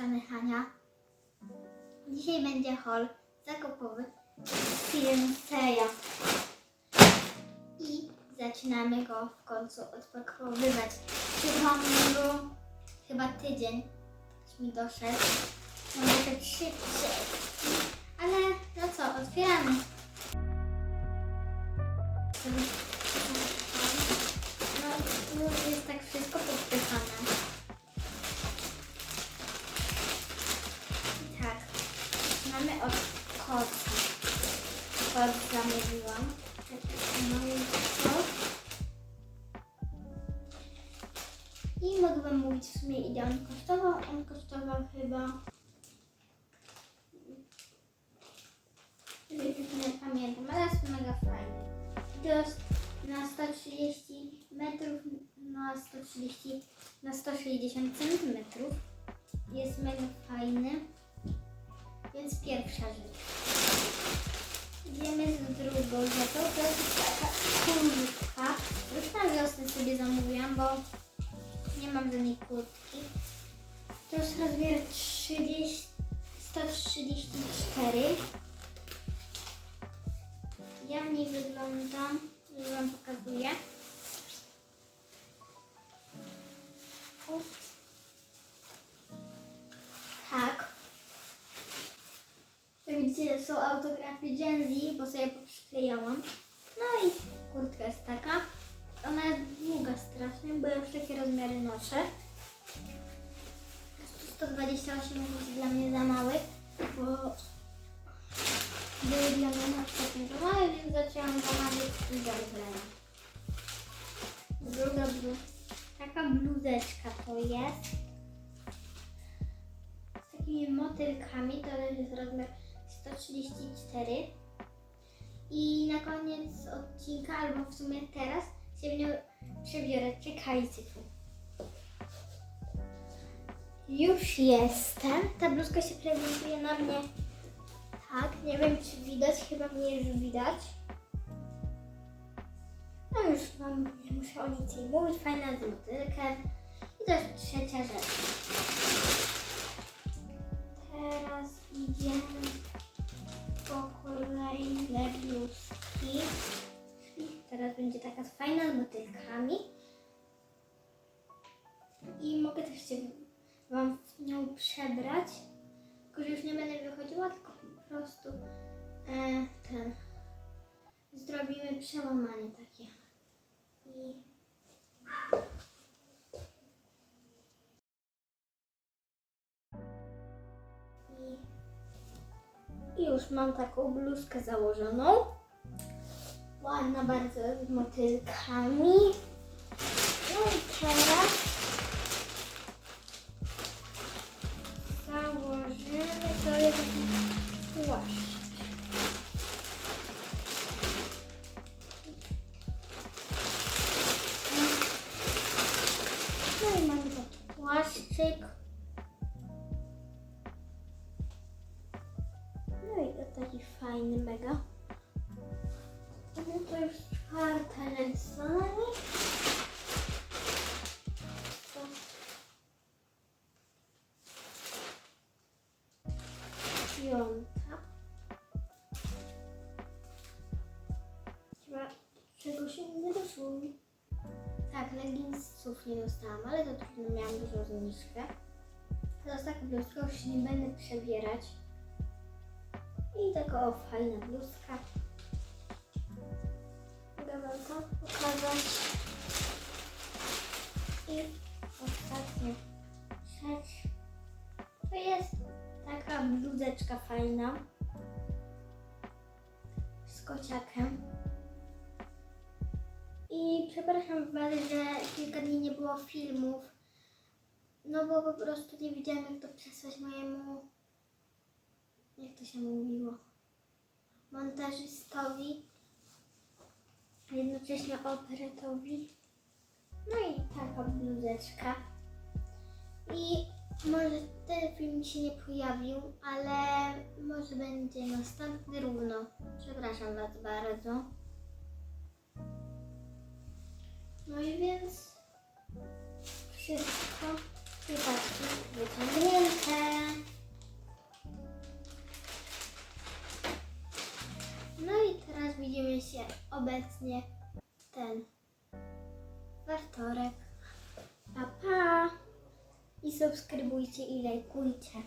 Hania. Dzisiaj będzie haul zakupowy z firmy Seja. I zaczynamy go w końcu odpakowywać. Trwał go chyba tydzień, aż mi doszedł. Może być szybciej. Ale no co, otwieramy. Kot. I mogę wam mówić w sumie ile on kosztował. On kosztował chyba... Nie pamiętam, ale jest mega fajny. Jest na 130 metrów, na 130, na 160 centymetrów. Jest mega fajny. Więc pierwsza rzecz. Idziemy z drugą rzeczą. To jest taka kurtka. Już na wiosnę sobie zamówiłam, bo nie mam żadnej kurtki. To jest rozmiar 30, 134. Ja w niej wyglądam, już Wam pokazuję. Tak. Jak widzicie, są autografy Gen bo sobie poprzyklejałam. No i kurtka jest taka. Ona jest długa strasznie, bo ja już takie rozmiary noszę. 128 jest dla mnie za mały, bo były dla mnie na przykład małe, więc zaczęłam zamawiać i zamówienia. Druga blu... taka bluzeczka to jest. Z takimi motylkami, to też jest rozmiar 134. I na koniec odcinka, albo w sumie teraz, się przebiorę. Czekajcie tu. Już jestem. Ta bluzka się prezentuje na mnie tak. Nie wiem, czy widać. Chyba mnie już widać. No już mam, nie muszę o nic nie mówić. Fajna z. I to jest trzecia rzecz. I mogę też się Wam w nią przebrać. Tylko, że już nie będę wychodziła, tylko po prostu e, ten. Zrobimy przełamanie takie. I I już mam taką bluzkę założoną. Ładna bardzo z motylkami. Teraz założymy taki płaszcz. No i mamy taki płaszczyk. No i taki fajny mega. Piąta. Chyba czegoś doszło mi. Tak, leginsów nie dostałam, ale to trudno, miałam dużą zniżkę. Teraz taką bluzkę już się nie będę przebierać. I taka o, fajna bluzka. Mogę wam to pokazać. Bluzeczka fajna. Z kociakiem. I przepraszam Was, że kilka dni nie było filmów. No bo po prostu nie wiedziałam jak to przesłać mojemu jak to się mówiło, montażystowi, jednocześnie operatowi. No i taka bluzeczka film się nie pojawił, ale może będzie następny równo. Przepraszam Was bardzo. No i więc wszystko wypadki wyciągnięte. No i teraz widzimy się obecnie ten wartorek. Pa, pa! I subskrybujcie i lajkujcie.